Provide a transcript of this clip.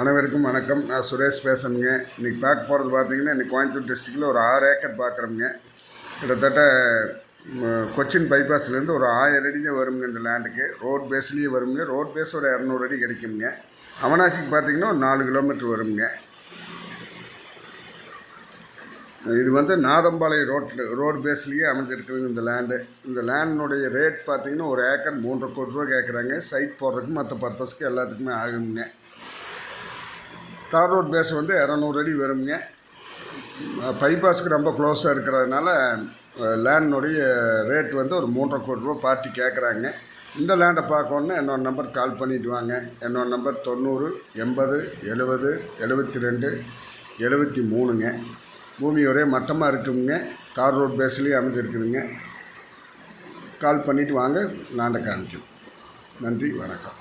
அனைவருக்கும் வணக்கம். நான் சுரேஷ் பேசணுங்க இன்றைக்கி பார்க்க போகிறது பார்த்தீங்கன்னா இன்றைக்கி கோயம்புத்தூர் டிஸ்ட்ரிக்டில் ஒரு ஆறு ஏக்கர் பார்க்குறோமுங்க கிட்டத்தட்ட கொச்சின் பைபாஸ்லேருந்து ஒரு ஆயிரம் அடி தான் வருங்க இந்த லேண்டுக்கு ரோட் பேஸ்லேயே வருங்க. ரோட் பேஸ் ஒரு இரநூறு அடி கிடைக்குங்க. அவனாசிக்கு பார்த்தீங்கன்னா ஒரு நாலு கிலோமீட்டர் வருங்க. இது வந்து நாதம்பாளையம் ரோட்டில் ரோடு பேஸ்லேயே அமைஞ்சிருக்குதுங்க இந்த லேண்டு இந்த லேண்டினுடைய ரேட் பார்த்தீங்கன்னா ஒரு ஏக்கர் மூன்றரை கோடி ரூபா கேட்குறாங்க சைட் போடுறதுக்கு மற்ற பர்பஸ்க்கு எல்லாத்துக்குமே ஆகுங்க. தார் ரோட் பேஸ் வந்து இரநூறு அடி வருங்க பைபாஸ்க்கு ரொம்ப க்ளோஸாக இருக்கிறதுனால லேண்டினுடைய ரேட் வந்து ஒரு மூன்றரை கோடி ரூபா பார்ட்டி கேட்குறாங்க இந்த லேண்டை பார்க்கணுன்னா என்னோட நம்பர் கால் பண்ணிட்டு வாங்க. என்னோட நம்பர் தொண்ணூறு எண்பது எழுபது எழுபத்தி ரெண்டு எழுபத்தி மூணுங்க பூமி ஒரே மட்டமாக இருக்குங்க. தார் ரோட் பேஸ்லேயே அமைஞ்சிருக்குதுங்க. கால் பண்ணிவிட்டு வாங்க. லேண்டை காமிக்கும் நன்றி வணக்கம்.